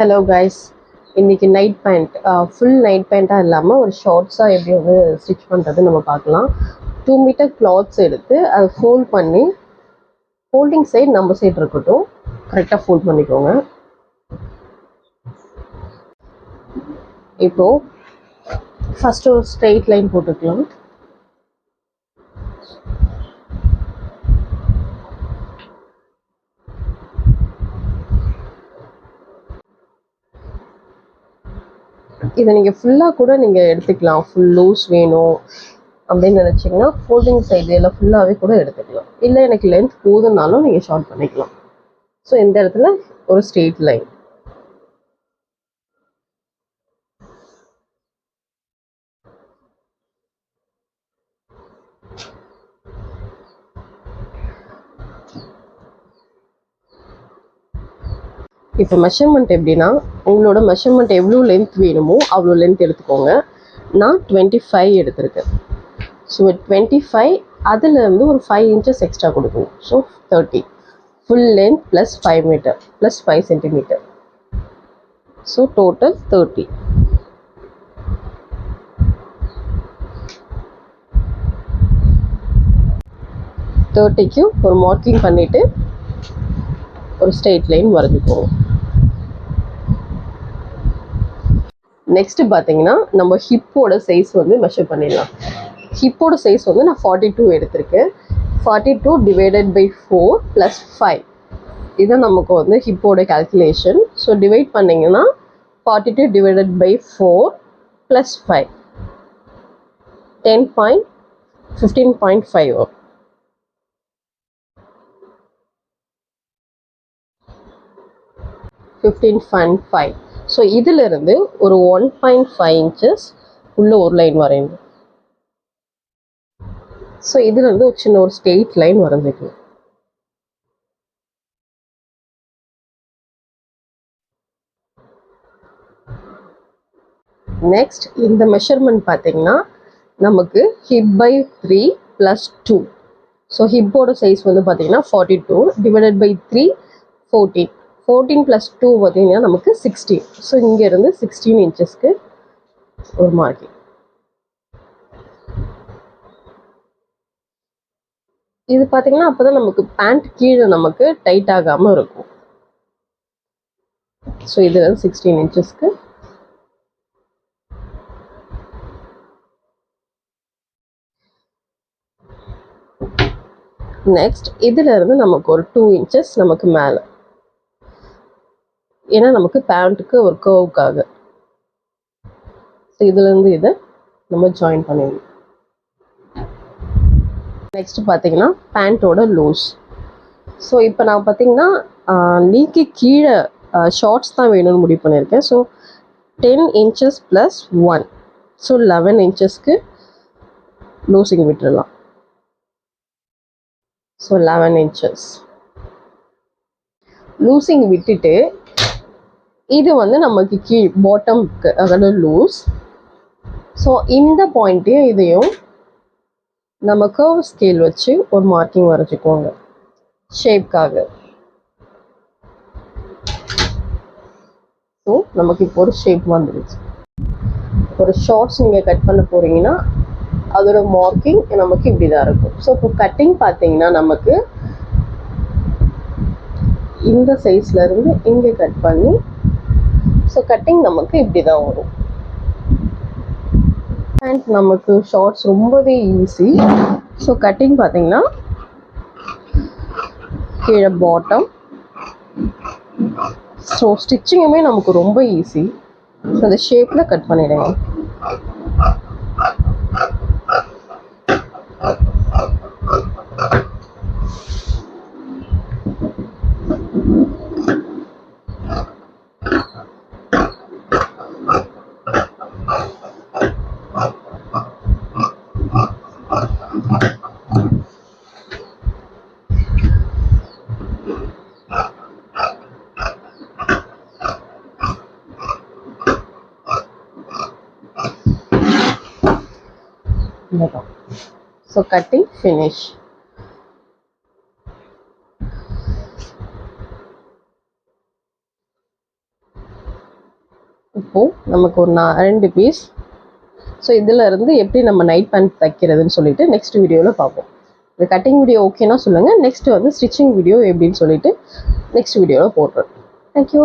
Hello guys இன்னைக்கு night pant full night பேண்ட்டாக இல்லாமல் ஒரு ஷார்ட்ஸாக எப்படி வந்து ஸ்டிச் பண்ணுறது நம்ம பார்க்கலாம். டூ மீட்டர் கிளாத்ஸ் எடுத்து அதை ஃபோல்ட் பண்ணி ஃபோல்டிங் சைடு நம்ம சைடு இருக்கட்டும். கரெக்டாக ஃபோல்ட் பண்ணிக்கோங்க. இப்போ ஃபஸ்ட்டு ஒரு ஸ்ட்ரெயிட் லைன் போட்டுக்கலாம். இதை நீங்கள் ஃபுல்லாக கூட நீங்கள் எடுத்துக்கலாம். ஃபுல் லூஸ் வேணும் அப்படின்னு நினச்சிங்கன்னா ஃபோல்டிங் சைடு எல்லாம் ஃபுல்லாகவே கூட எடுத்துக்கலாம். இல்லை எனக்கு லென்த் போதுனாலும் நீங்கள் ஷார்ட் பண்ணிக்கலாம். ஸோ இந்த இடத்துல ஒரு ஸ்ட்ரெயிட் லைன் இப்போ மெஷர்மெண்ட் எப்படின்னா உங்களோட மெஷர்மெண்ட் எவ்வளோ லென்த் வேணுமோ அவ்வளோ லென்த் எடுத்துக்கோங்க. நான் டுவெண்ட்டி ஃபைவ் எடுத்திருக்கேன். ஸோ டுவெண்ட்டி ஃபைவ் அதுலேருந்து ஒரு ஃபைவ் இன்ச்சஸ் எக்ஸ்ட்ரா கொடுக்கணும். So thirty full length plus five metre plus five centimetre so total thirty தேர்ட்டிக்கு ஒரு மார்க்கிங் பண்ணிவிட்டு ஒரு ஸ்ட்ரெயிட் லைன் வரைஞ்சிக்குவோம் நெக்ஸ்ட் பார்த்தீங்கன்னா நம்ம ஹிப்போட சைஸ் வந்து மெஷர் பண்ணிடலாம். ஹிப்போட சைஸ் வந்து நான் ஃபார்ட்டி டூ எடுத்திருக்கேன். Forty two divided by four plus five இதுதான் நமக்கு வந்து ஹிப்போட கால்குலேஷன் ஸோ டிவைட் பண்ணிங்கன்னா forty two divided by four plus five ten point fifteen point five வரும் ஃபிஃப்டீன் பாயிண்ட் ஃபைவ் ஸோ இதிலிருந்து ஒரு ஒன் பாயிண்ட் ஃபைவ் இன்ச்சஸ் உள்ள ஒரு லைன் வரையணும் ஸோ இதுலேருந்து ஒரு சின்ன ஒரு ஸ்டெயிட் லைன் வரைஞ்சிக்கணும். நெக்ஸ்ட் இந்த மெஷர்மெண்ட் பார்த்தீங்கன்னா நமக்கு hip by three plus two so ஹிப்போட size வந்து பார்த்தீங்கன்னா forty two divided by three fourteen fourteen plus two பார்த்தீங்கன்னா நமக்கு சிக்ஸ்டீன் ஸோ இங்கேருந்து சிக்ஸ்டீன் இன்ச்சஸ்க்கு ஒரு மார்க்கிங் இது பார்த்தீங்கன்னா அப்போ தான் நமக்கு பேண்ட் கீழே நமக்கு டைட் ஆகாமல் இருக்கும். ஸோ இது சிக்ஸ்டீன் இன்ச்சஸ்க்கு நெக்ஸ்ட் இதுல இருந்து நமக்கு ஒரு டூ இன்ச்சஸ் நமக்கு மேலே. ஏன்னா நமக்கு பேண்ட்டுக்கு ஒரு கர்வுக்காக ஸோ இதுலேருந்து இதை நம்ம ஜாயின் பண்ணிடணும் நெக்ஸ்ட் பார்த்தீங்கன்னா பேண்ட்டோட லூஸ் ஸோ இப்போ நான் பார்த்தீங்கன்னா நீக்கு கீழே ஷார்ட்ஸ் தான் வேணும்னு முடிவு பண்ணியிருக்கேன். So ten inches plus one so eleven இன்ச்சஸ்க்கு லூஸிங் விட்டுடலாம். ஸோ லெவன் இன்ச்சஸ் லூசிங் விட்டுட்டு இது வந்து நமக்கு கீழ் பாட்டம்க்கு அதாவது லூஸ் ஸோ இந்த பாயிண்ட்டையும் இதையும் நம்ம கர்வ் ஸ்கேல் வச்சு ஒரு மார்க்கிங் வரைச்சிக்கோங்க ஷேப்காக ஸோ நமக்கு இப்போ ஒரு ஷேப் வந்துடுச்சு ஒரு ஷார்ட்ஸ் நீங்கள் கட் பண்ண போகிறீங்கன்னா அதோட மார்க்கிங் நமக்கு இப்படி தான் இருக்கும். ஸோ இப்போ கட்டிங் பார்த்தீங்கன்னா நமக்கு இந்த சைஸ்லேருந்து இங்கே கட் பண்ணி ஸோ கட்டிங் நமக்கு இப்படி தான் வரும். அண்ட் நமக்கு ஷார்ட்ஸ் ரொம்பவே ஈஸி ஸோ கட்டிங் பார்த்தீங்கன்னா கீழே பாட்டம் ஸோ ஸ்டிச்சிங்குமே நமக்கு ரொம்ப ஈஸி ஸோ அந்த ஷேப்பில் கட் பண்ணிடுங்க ஸோ கட்டிங் ஃபினிஷ் இப்போது நமக்கு ஒரு நா ரெண்டு பீஸ் ஸோ இதில் இருந்து எப்படி நம்ம நைட் பேண்ட் தைக்கிறதுன்னு சொல்லிட்டு நெக்ஸ்ட் வீடியோவில் பார்ப்போம். இந்த கட்டிங் வீடியோ ஓகேனா சொல்லுங்கள் நெக்ஸ்ட் வந்து ஸ்டிச்சிங் வீடியோ எப்படின்னு சொல்லிட்டு நெக்ஸ்ட் வீடியோவில் போடுறேன் தேங்க்யூ